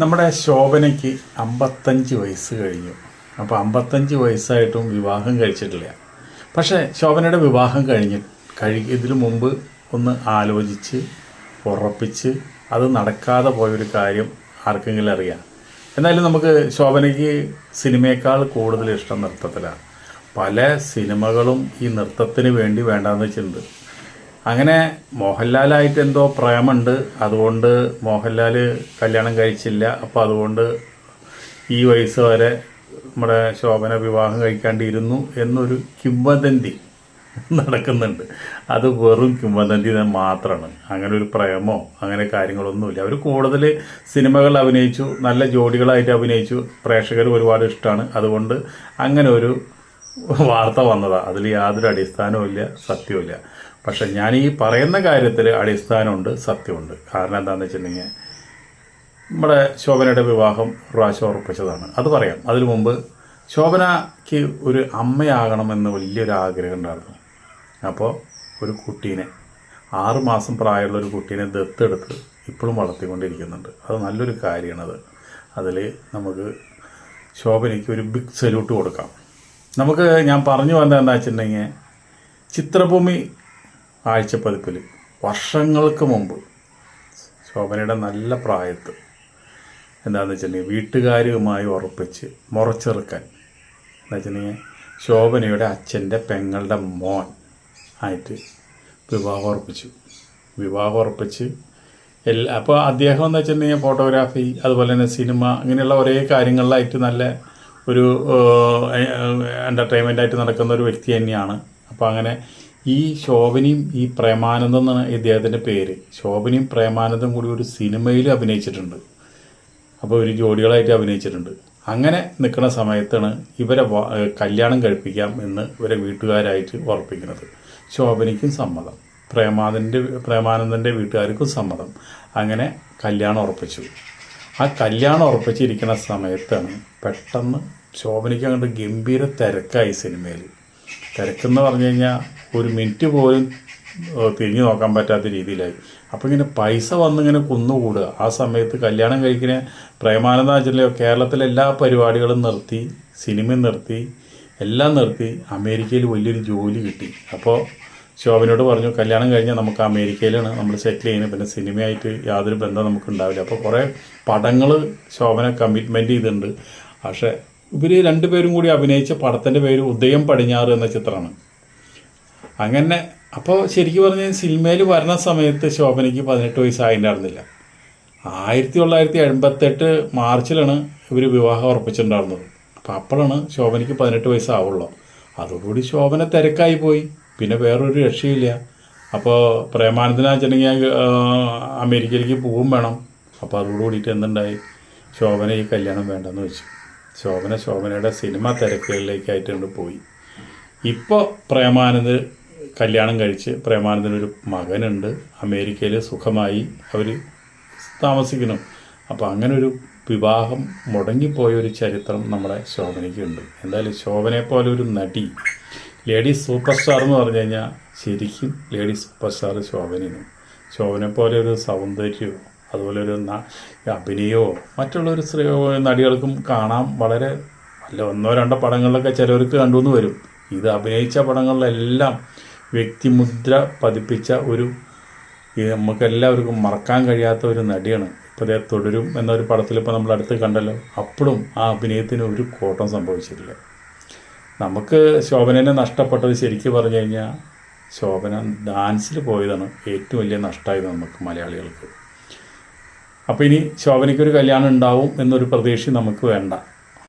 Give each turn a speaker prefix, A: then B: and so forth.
A: നമ്മുടെ ശോഭനയ്ക്ക് അമ്പത്തഞ്ച് വയസ്സ് കഴിഞ്ഞു. അപ്പോൾ അമ്പത്തഞ്ച് വയസ്സായിട്ടും വിവാഹം കഴിച്ചിട്ടില്ല. പക്ഷേ ശോഭനയുടെ വിവാഹം കഴിഞ്ഞ് കഴി ഇതിനു മുമ്പ് ഒന്ന് ആലോചിച്ച് ഉറപ്പിച്ച് അത് നടക്കാതെ പോയൊരു കാര്യം ആർക്കെങ്കിലും അറിയാം. എന്നാലും നമുക്ക് ശോഭനയ്ക്ക് സിനിമയേക്കാൾ കൂടുതൽ ഇഷ്ടം നൃത്തത്തിലാണ്. പല സിനിമകളും ഈ നൃത്തത്തിന് വേണ്ടി വേണ്ടാന്ന് വെച്ചിട്ടുണ്ട്. അങ്ങനെ മോഹൻലാലായിട്ട് എന്തോ പ്രേമുണ്ട്. അതുകൊണ്ട് മോഹൻലാൽ കല്യാണം കഴിച്ചില്ല. അപ്പോൾ അതുകൊണ്ട് ഈ വയസ്സ് വരെ നമ്മുടെ ശോഭന വിവാഹം കഴിക്കാണ്ടിരുന്നു എന്നൊരു കിംവദന്തി നടക്കുന്നുണ്ട്. അത് വെറും കിംവദന്തി മാത്രമാണ്. അങ്ങനെ ഒരു പ്രേമോ അങ്ങനെ കാര്യങ്ങളൊന്നുമില്ല. അവർ കൂടുതൽ സിനിമകൾ അഭിനയിച്ചു നല്ല ജോഡികളായിട്ട് അഭിനയിച്ചു. പ്രേക്ഷകർ ഒരുപാട് ഇഷ്ടമാണ്. അതുകൊണ്ട് അങ്ങനെ ഒരു വാർത്ത വന്നതാണ് അതിൽ യാതൊരു അടിസ്ഥാനവും ഇല്ല സത്യവുമില്ല പക്ഷെ ഞാൻ ഈ പറയുന്ന കാര്യത്തിൽ അടിസ്ഥാനമുണ്ട് സത്യമുണ്ട്. കാരണം എന്താണെന്ന് വെച്ചിട്ടുണ്ടെങ്കിൽ നമ്മുടെ ശോഭനയുടെ വിവാഹം പ്രാവശ്യം ഉറപ്പിച്ചതാണ്. അത് പറയാം. അതിനു മുമ്പ് ശോഭനയ്ക്ക് ഒരു അമ്മയാകണമെന്ന് വലിയൊരു ആഗ്രഹം ഉണ്ടായിരുന്നു. അപ്പോൾ ഒരു കുട്ടീനെ ആറുമാസം പ്രായമുള്ള ഒരു കുട്ടീനെ ദത്തെടുത്ത് ഇപ്പോഴും വളർത്തിക്കൊണ്ടിരിക്കുന്നുണ്ട്. അത് നല്ലൊരു കാര്യമാണത്. അതിൽ നമുക്ക് ശോഭനയ്ക്ക് ഒരു ബിഗ് സല്യൂട്ട് കൊടുക്കാം. നമുക്ക് ഞാൻ പറഞ്ഞു വന്നത് എന്താ വെച്ചിട്ടുണ്ടെങ്കിൽ ചിത്രഭൂമി ആഴ്ചപ്പതിപ്പിൽ വർഷങ്ങൾക്ക് മുമ്പ്. ശോഭനയുടെ നല്ല പ്രായത്ത്. എന്താണെന്ന് വെച്ചിട്ടുണ്ടെങ്കിൽ വീട്ടുകാരുമായി ഉറപ്പിച്ച് മുറച്ചെറുക്കാൻ. എന്താ വെച്ചിട്ടുണ്ടെങ്കിൽ ശോഭനയുടെ അച്ഛന്റെ പെങ്ങളുടെ മോൻ ആയിട്ട് വിവാഹം ഉറപ്പിച്ചു. വിവാഹം ഉറപ്പിച്ച് എല്ലാ അപ്പോൾ അദ്ദേഹം എന്ന് വെച്ചിട്ടുണ്ടെങ്കിൽ ഫോട്ടോഗ്രാഫി അതുപോലെ തന്നെ സിനിമ ഇങ്ങനെയുള്ള ഒരേ കാര്യങ്ങളിലായിട്ട് നല്ല ഒരു എന്റർടൈൻമെന്റ് ആയിട്ട് നടക്കുന്ന ഒരു വ്യക്തി തന്നെയാണ്. അപ്പോൾ അങ്ങനെ ഈ ശോഭനയും ഈ പ്രേമാനന്ദം എന്നാണ് ഇദ്ദേഹത്തിന്റെ പേര്. ശോഭനയും പ്രേമാനന്ദം കൂടി ഒരു സിനിമയിൽ അഭിനയിച്ചിട്ടുണ്ട്. അപ്പോൾ ഒരു ജോഡികളായിട്ട് അഭിനയിച്ചിട്ടുണ്ട്. അങ്ങനെ നിൽക്കുന്ന സമയത്താണ് ഇവരെ കല്യാണം കഴിപ്പിക്കാം എന്ന് ഇവരെ വീട്ടുകാരായിട്ട് ഉറപ്പിക്കുന്നത്. ശോഭനയ്ക്കും സമ്മതം. പ്രേമാനന്ദന്റെ പ്രേമാനന്ദന്റെ വീട്ടുകാർക്കും സമ്മതം. അങ്ങനെ കല്യാണം ഉറപ്പിച്ചു. ആ കല്യാണം ഉറപ്പിച്ചിരിക്കുന്ന സമയത്താണ് പെട്ടെന്ന് ശോഭനയ്ക്ക് അങ്ങോട്ട് ഗംഭീര തിരക്കായി സിനിമയിൽ തിരക്കെന്ന് പറഞ്ഞു കഴിഞ്ഞാൽ ഒരു മിനിറ്റ് പോലും തിരിഞ്ഞു നോക്കാൻ പറ്റാത്ത രീതിയിലായി. അപ്പോൾ ഇങ്ങനെ പൈസ വന്നിങ്ങനെ കുന്നുകൂടുക. ആ സമയത്ത് കല്യാണം കഴിക്കുന്ന പ്രേമാനന്ദ വെച്ചിട്ടുള്ള കേരളത്തിലെ എല്ലാ പരിപാടികളും നിർത്തി സിനിമ നിർത്തി എല്ലാം നിർത്തി അമേരിക്കയിൽ വലിയൊരു ജോലി കിട്ടി. അപ്പോൾ ശോഭനോട് പറഞ്ഞു കല്യാണം കഴിഞ്ഞാൽ നമുക്ക് അമേരിക്കയിലാണ് നമ്മൾ സെറ്റിൽ ചെയ്യുന്നത്. പിന്നെ സിനിമയായിട്ട് യാതൊരു ബന്ധം നമുക്ക് ഉണ്ടാവില്ല. അപ്പോൾ കുറേ പടങ്ങൾ ശോഭന കമ്മിറ്റ്മെന്റ് ചെയ്തിട്ടുണ്ട്. പക്ഷേ ഇവർ രണ്ടുപേരും കൂടി അഭിനയിച്ച പടത്തിന്റെ പേര് ഉദയം പടിഞ്ഞാറ് എന്ന ചിത്രമാണ്. അങ്ങനെ അപ്പോൾ ശരിക്കും പറഞ്ഞാൽ സിനിമയിൽ വരുന്ന സമയത്ത് ശോഭനയ്ക്ക് പതിനെട്ട് വയസ്സായിട്ടുണ്ടായിരുന്നില്ല. ആയിരത്തി തൊള്ളായിരത്തി എൺപത്തെട്ട് മാർച്ചിലാണ് ഇവർ വിവാഹം ഉറപ്പിച്ചിട്ടുണ്ടായിരുന്നത്. അപ്പോൾ അപ്പോഴാണ് ശോഭനയ്ക്ക് പതിനെട്ട് വയസ്സാവുള്ളൂ. അതോടുകൂടി ശോഭന തിരക്കായി പോയി. പിന്നെ വേറൊരു രക്ഷയില്ല. അപ്പോൾ പ്രേമാനന്ദനാച്ചണെങ്കിൽ അമേരിക്കയിലേക്ക് പോവും വേണം. അപ്പോൾ അതോട് അതോടുകൂടിയിട്ട് എന്തുണ്ടായി? ശോഭന ഈ കല്യാണം വേണ്ടെന്ന് വെച്ചു. ശോഭന ശോഭനയുടെ സിനിമ തിരക്കുകളിലേക്കായിട്ടുണ്ട് പോയി. ഇപ്പോൾ പ്രേമാനന്ദ് കല്യാണം കഴിച്ച് പ്രേമാനന്ദനൊരു മകനുണ്ട്. അമേരിക്കയിൽ സുഖമായി അവർ താമസിക്കുന്നു. അപ്പോൾ ഒരു വിവാഹം മുടങ്ങിപ്പോയ ഒരു ചരിത്രം നമ്മുടെ ശോഭനയ്ക്കുണ്ട്. എന്തായാലും ശോഭനയെ പോലെ ഒരു നടി ലേഡി സൂപ്പർ സ്റ്റാർ എന്ന് പറഞ്ഞു കഴിഞ്ഞാൽ ശരിക്കും ലേഡി സൂപ്പർ സ്റ്റാർ ശോഭനയാണ്. ശോഭനെ പോലെ ഒരു സൗന്ദര്യമോ അതുപോലെ ഒരു അഭിനയോ മറ്റുള്ള ഒരു സ്ത്രീ നടികൾക്കും കാണാം. വളരെ അല്ല ഒന്നോ രണ്ടോ പടങ്ങളിലൊക്കെ ചിലവർക്ക് കണ്ടുവന്ന് വരും. ഇത് അഭിനയിച്ച പടങ്ങളിലെല്ലാം വ്യക്തിമുദ്ര പതിപ്പിച്ച ഒരു നമുക്കെല്ലാവർക്കും മറക്കാൻ കഴിയാത്ത ഒരു നടിയാണ്. ഇപ്പോൾ അതേ തുടരും എന്നൊരു പടത്തിൽ ഇപ്പോൾ നമ്മൾ അടുത്ത് കണ്ടല്ലോ. അപ്പോഴും ആ അഭിനയത്തിന് ഒരു കോട്ടം സംഭവിച്ചിട്ടില്ല. നമുക്ക് ശോഭനനെ നഷ്ടപ്പെട്ടത് ശരിക്കും പറഞ്ഞു കഴിഞ്ഞാൽ ശോഭന ഡാൻസിൽ പോയതാണ് ഏറ്റവും വലിയ നഷ്ടമായത് നമുക്ക് മലയാളികൾക്ക്. അപ്പോൾ ഇനി ശോഭനയ്ക്കൊരു കല്യാണം ഉണ്ടാവും എന്നൊരു പ്രതീക്ഷ നമുക്ക് വേണ്ട.